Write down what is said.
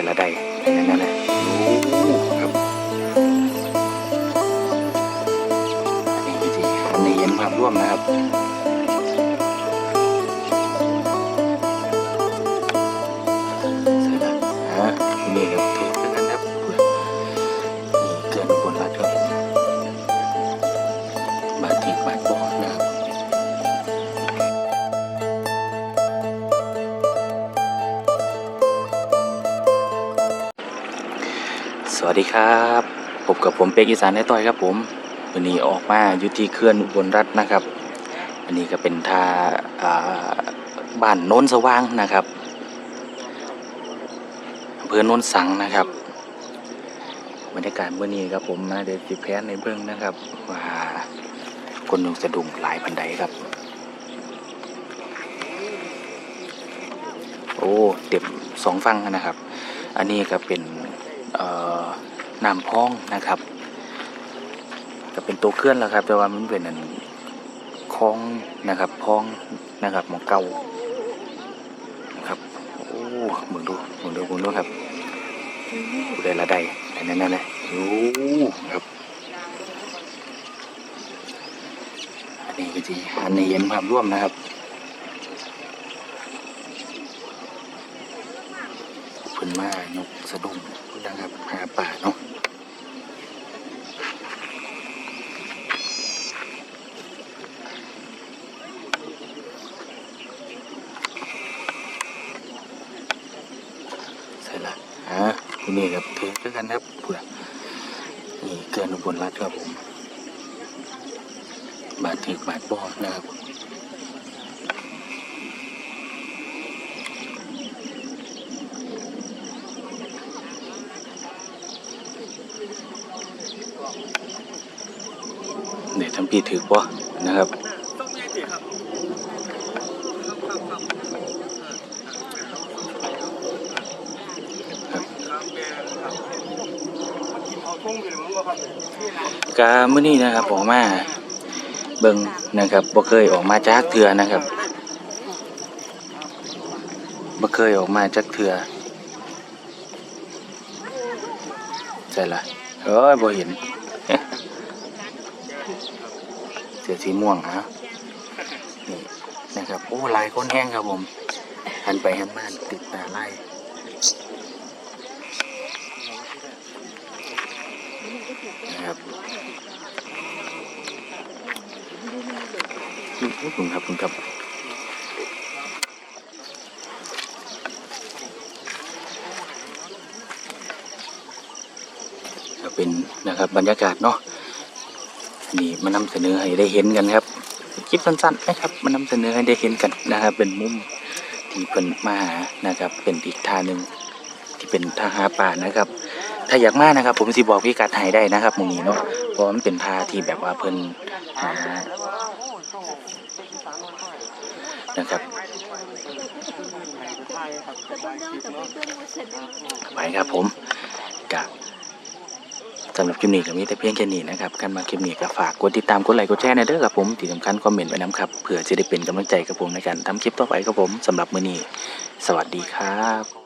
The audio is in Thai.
ได้ละได้นั่นนั่นนะรับนนี้คือที่อันนี้เห็นภาพร่วมนะครับนี่ครับ สวัสดีครับพบกับผมเป็กอีสานในต้อยครับผมวันนี้ออกมาอยู่ที่เขื่อนอุบลรัฐนะครับอันนี้ก็เป็นท่าบ้านโน้นสว่างนะครับอำเภอโน้นสังนะครับบรรยากาศเมื่อนี้ครับผมมาเดสิแพนในเบื้องนะครับ ว่าคนหนุ่งสะดุ้งหลายบันไดครับ โอ้เต็มสองฟังนะครับ อันนี้ก็เป็น น้ำพองนะครับก็เป็นตัวเคลื่อนแล้วครับ แต่ว่ามันเป็นอันคลองนะครับพองนะครับหมองเก่านะครับโอ้มึงดูมึงดูมึงดูครับดูได้ละได้อันนั้นนั่นแหละโอ้ครับอันนี้ก็จีอันนี้เห็นภาพร่วมนะครับเพิ่นมายกสะดุ้ง ป่าเนาะใช่ละฮะที่นี่ครับถือด้วยกันครับเพื่อนี่เกินอุบลรัฐครับผม บาดถึกบาดบอดนะครับ เนี่ยทำปีถือป่ะนะครับกามื้อนี้นะครับออกมาเบิ่งนะครับบ่เคยออกมาจากเถื่อนะครับบ่เคยออกมาจากเถื่อใช่ละเอ้ยบ่เห็น เสือสีม่วงฮะนี่นะครับโอ้ลายคนแห้งครับผมหันไปหันมาติดตาไล่นะครับขอบคุณครับคุณครับก็เป็นนะครับบรรยากาศเนาะ นี่มานำเสนอให้ได้เห็นกันครับคลิปสั้นๆนะครับมานำเสนอให้ได้เห็นกันนะครับ เป็นมุมที่เพิ่นมาหานะครับ เป็นอีกท่าหนึ่งที่เป็นท่าหาป่านะครับ ถ้าอยากมานะครับ ผมสิบอกพี่กัดให้ได้นะครับมองนี้เนาะเพราะมันเป็นท่าที่แบบว่าเพิ่นหานะครับไปครับผมกับ สำหรับคลิปนี้ก็มีแต่เพียงแค่นี้นะครับการมาคลิปนี้ก็ฝากกดติดตามกดไลค์กดแชร์ในเด้อครับผมที่สำคัญคอมเมนต์ไว้น้ำครับเผื่อจะได้เป็นกำลังใจกับผมในการทำคลิปต่อไปครับผมสำหรับมื้อนี้ สวัสดีครับ